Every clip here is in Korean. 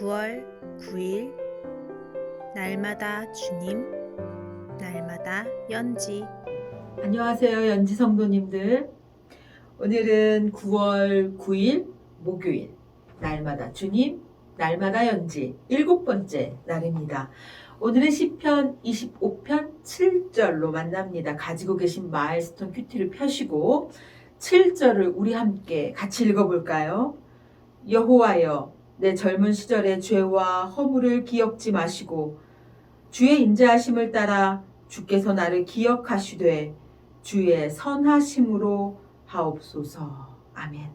9월 9일 날마다 주님 날마다 연지 안녕하세요, 연지 성도님들. 오늘은 9월 9일 목요일, 날마다 주님, 날마다 연지 일곱 번째 날입니다. 오늘은 시편 25편 7절로 만납니다. 가지고 계신 마일스톤 큐티를 펴시고 7절을 우리 함께 같이 읽어볼까요? 여호와여, 내 젊은 시절의 죄와 허물을 기억지 마시고 주의 인자하심을 따라 주께서 나를 기억하시되 주의 선하심으로 하옵소서. 아멘.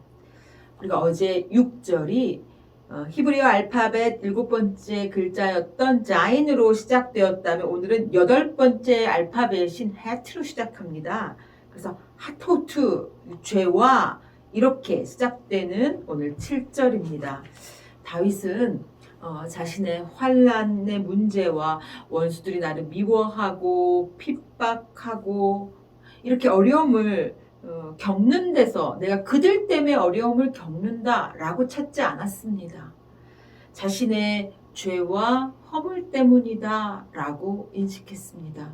우리가 어제 6절이 어, 히브리어 알파벳 일곱 번째 글자였던 자인으로 시작되었다면 오늘은 여덟 번째 알파벳인 해트로 시작합니다. 그래서 하토트 죄와 이렇게 시작되는 오늘 7절입니다. 다윗은 어, 자신의 환란의 문제와 원수들이 나를 미워하고 핍박하고 이렇게 어려움을 어, 겪는 데서 내가 그들 때문에 어려움을 겪는다라고 찾지 않았습니다. 자신의 죄와 허물 때문이다라고 인식했습니다.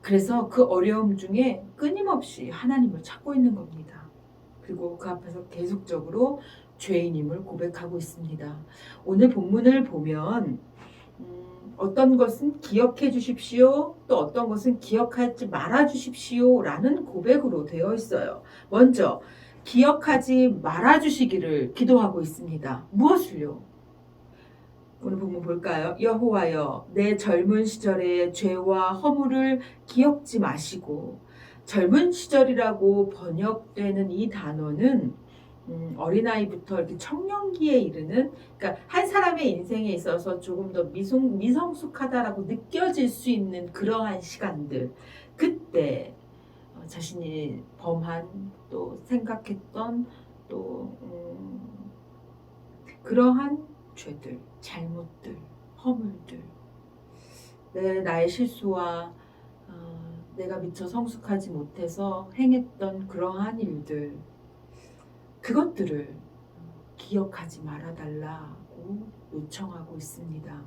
그래서 그 어려움 중에 끊임없이 하나님을 찾고 있는 겁니다. 그리고 그 앞에서 계속적으로 죄인임을 고백하고 있습니다. 오늘 본문을 보면 음, 어떤 것은 기억해 주십시오. 또 어떤 것은 기억하지 말아 주십시오. 라는 고백으로 되어 있어요. 먼저, 기억하지 말아 주시기를 기도하고 있습니다. 무엇을요? 오늘 본문 볼까요? 여호와여, 내 젊은 시절의 죄와 허물을 기억지 마시고, 젊은 시절이라고 번역되는 이 단어는 음, 어린아이부터 이렇게 청년기에 이르는 그러니까 한 사람의 인생에 있어서 조금 더 미성, 미성숙하다라고 느껴질 수 있는 그러한 시간들. 그때 어, 자신이 범한 또 생각했던 또 음, 그러한 죄들 잘못들 허물들. 내 나의 실수와 어, 내가 미처 성숙하지 못해서 행했던 그러한 일들 그것들을 기억하지 말아달라고 요청하고 있습니다.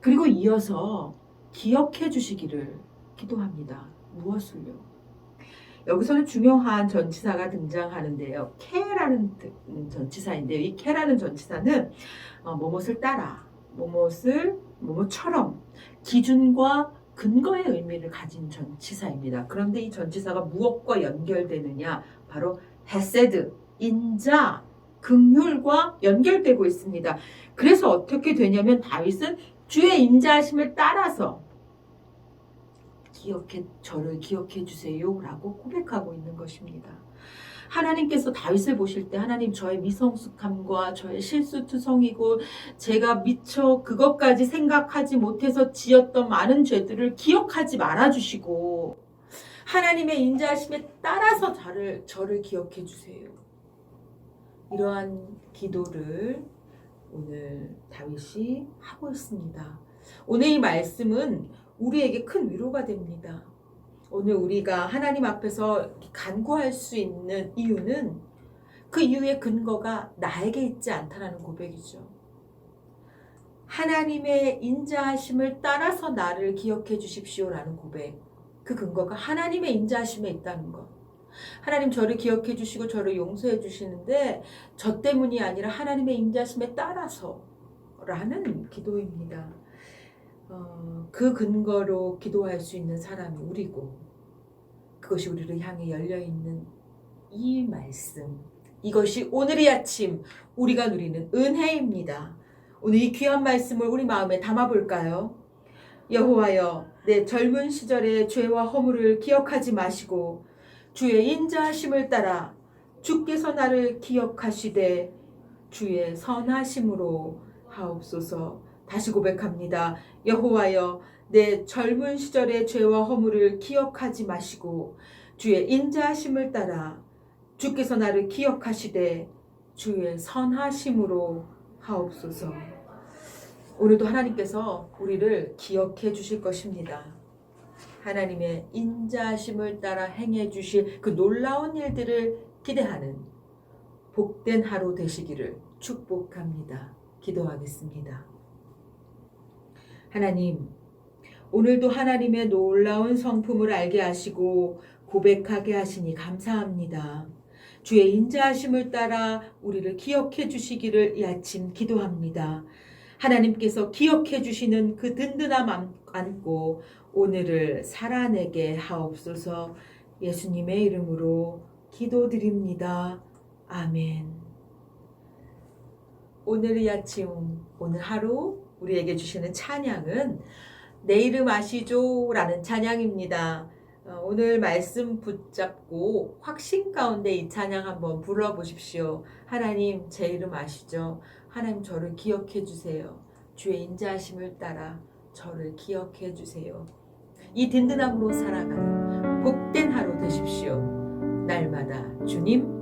그리고 이어서 기억해 주시기를 기도합니다. 무엇을요? 여기서는 중요한 전치사가 등장하는데요. 캐라는 음, 전치사인데요. 이 캐라는 전치사는 어, 뭐뭇을 따라, 뭐뭇을 뭐뭇처럼 기준과 근거의 의미를 가진 전치사입니다. 그런데 이 전치사가 무엇과 연결되느냐? 바로 헤세드, 인자, 긍휼과 연결되고 있습니다. 그래서 어떻게 되냐면 다윗은 주의 인자하심을 따라서 기억해 저를 기억해 주세요라고 고백하고 있는 것입니다. 하나님께서 다윗을 보실 때 하나님 저의 미성숙함과 저의 실수투성이고 제가 미처 그것까지 생각하지 못해서 지었던 많은 죄들을 기억하지 말아 주시고 하나님의 인자하심에 따라서 저를 저를 기억해 주세요. 이러한 기도를 오늘 다윗이 하고 있습니다. 오늘 이 말씀은 우리에게 큰 위로가 됩니다. 오늘 우리가 하나님 앞에서 간구할 수 있는 이유는 그 이유의 근거가 나에게 있지 않다라는 고백이죠. 하나님의 인자하심을 따라서 나를 기억해 주십시오라는 고백. 그 근거가 하나님의 인자하심에 있다는 것. 하나님 저를 기억해 주시고 저를 용서해 주시는데 저 때문이 아니라 하나님의 인자심에 따라서 라는 기도입니다. 어, 그 근거로 기도할 수 있는 사람이 우리고 그것이 우리를 향해 열려 있는 이 말씀 이것이 오늘의 아침 우리가 누리는 은혜입니다. 오늘 이 귀한 말씀을 우리 마음에 담아 볼까요? 여호와여 내 젊은 시절의 죄와 허물을 기억하지 마시고 주의 인자하심을 따라 주께서 나를 기억하시되 주의 선하심으로 하옵소서 다시 고백합니다. 여호와여 내 젊은 시절의 죄와 허물을 기억하지 마시고 주의 인자하심을 따라 주께서 나를 기억하시되 주의 선하심으로 하옵소서. 오늘도 하나님께서 우리를 기억해 주실 것입니다. 하나님의 인자하심을 따라 행해 주실 그 놀라운 일들을 기대하는 복된 하루 되시기를 축복합니다. 기도하겠습니다. 하나님, 오늘도 하나님의 놀라운 성품을 알게 하시고 고백하게 하시니 감사합니다. 주의 인자하심을 따라 우리를 기억해 주시기를 이 아침 기도합니다. 하나님께서 기억해 주시는 그 든든함 안- 안고 오늘을 살아내게 하옵소서 예수님의 이름으로 기도드립니다. 아멘. 오늘 이 아침, 오늘 하루 우리에게 주시는 찬양은 내 이름 아시죠? 라는 찬양입니다. 어, 오늘 말씀 붙잡고 확신 가운데 이 찬양 한번 불러보십시오. 하나님, 제 이름 아시죠? 하나님, 저를 기억해 주세요. 주의 인자하심을 따라 저를 기억해 주세요. 이 든든함으로 살아가는 복된 하루 되십시오. 날마다 주님,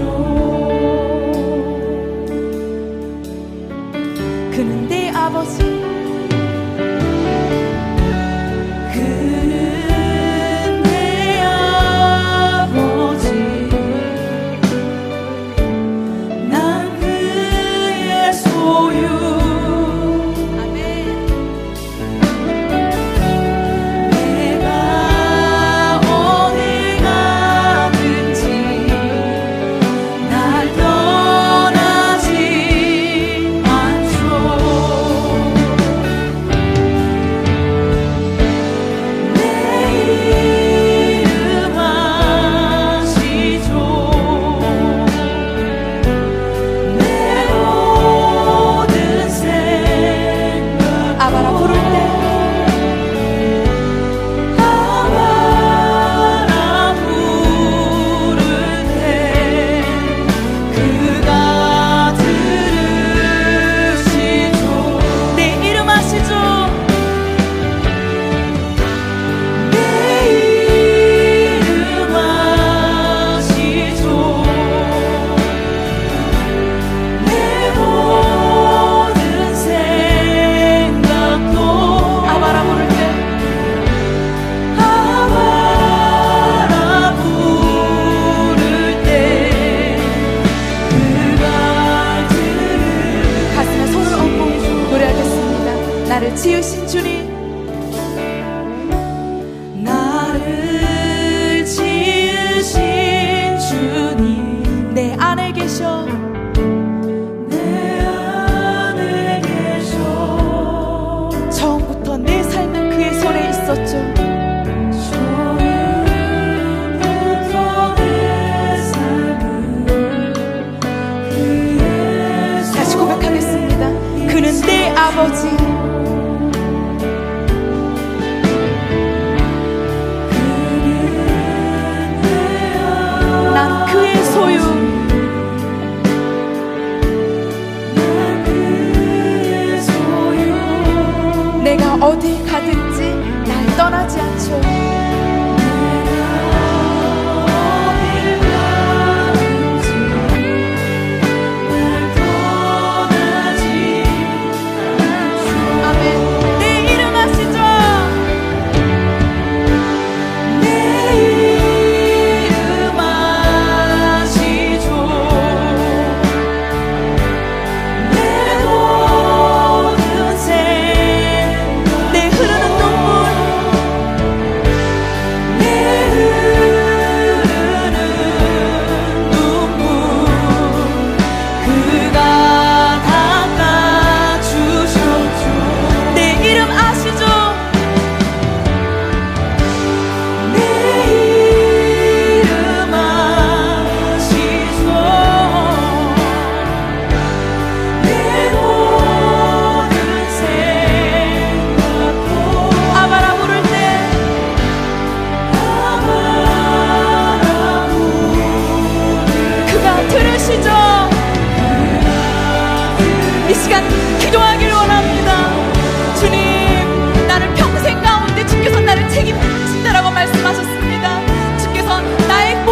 Oh. 어디 가든지 날 떠나지 않죠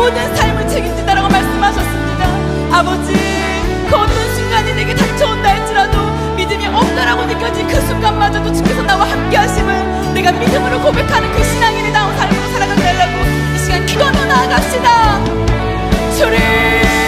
모든 삶을 책임진다라고 말씀하셨습니다. 아버지, 그 어떤 순간이 내게 닥쳐온다 할지라도 믿음이 없다라고 느껴진 그 순간마저도 주께서 나와 함께 하심을 내가 믿음으로 고백하는 그 신앙인이 나온 삶으로 살아가게 하려고 이 시간 기도하며 나아갑시다. 주님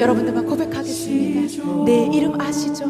여러분들만 고백하겠습니다 내 이름 아시죠?